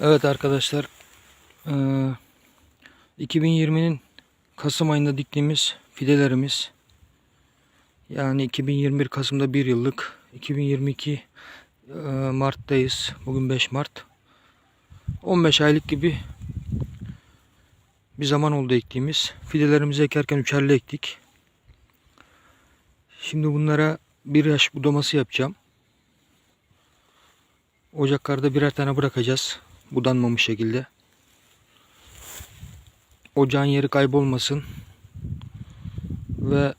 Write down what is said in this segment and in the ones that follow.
Evet arkadaşlar. eee, 2020'nin Kasım ayında diktiğimiz fidelerimiz yani 2021 Kasım'da bir yıllık 2022 eee, Mart'tayız. Bugün 5 Mart. 15 aylık gibi bir zaman oldu ektiğimiz. Fidelerimizi ekerken üçerli ektik. Şimdi bunlara bir yaş budaması yapacağım. Ocaklarda birer tane bırakacağız. Budanmamış şekilde. Ocağın yeri kaybolmasın. Ve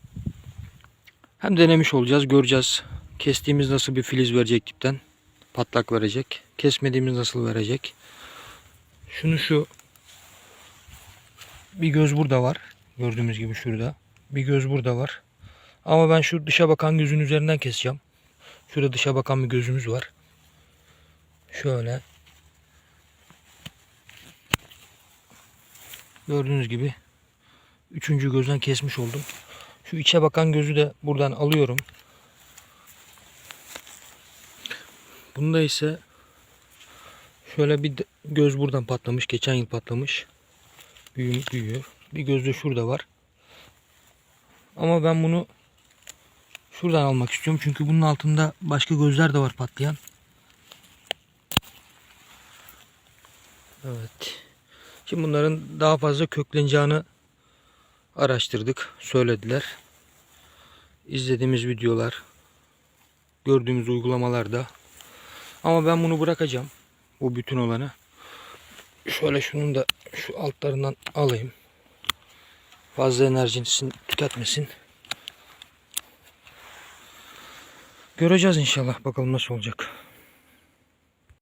hem denemiş olacağız, göreceğiz. Kestiğimiz nasıl bir filiz verecek tipten. Patlak verecek. Kesmediğimiz nasıl verecek. Şunu şu bir göz burada var. Gördüğümüz gibi şurada. Bir göz burada var. Ama ben şu dışa bakan gözün üzerinden keseceğim. Şurada dışa bakan bir gözümüz var. Şöyle. Gördüğünüz gibi üçüncü gözden kesmiş oldum. Şu içe bakan gözü de buradan alıyorum. Bunda ise şöyle bir göz buradan patlamış. Geçen yıl patlamış. Büyüyor, büyüyor. Bir göz de şurada var. Ama ben bunu şuradan almak istiyorum. Çünkü bunun altında başka gözler de var patlayan. Evet. Şimdi bunların daha fazla kökleneceğini araştırdık. Söylediler. İzlediğimiz videolar, gördüğümüz uygulamalarda. Ama ben bunu bırakacağım. Bu bütün olanı. Şöyle şunun da şu altlarından alayım. Fazla enerjisini tüketmesin. Göreceğiz inşallah. Bakalım nasıl olacak.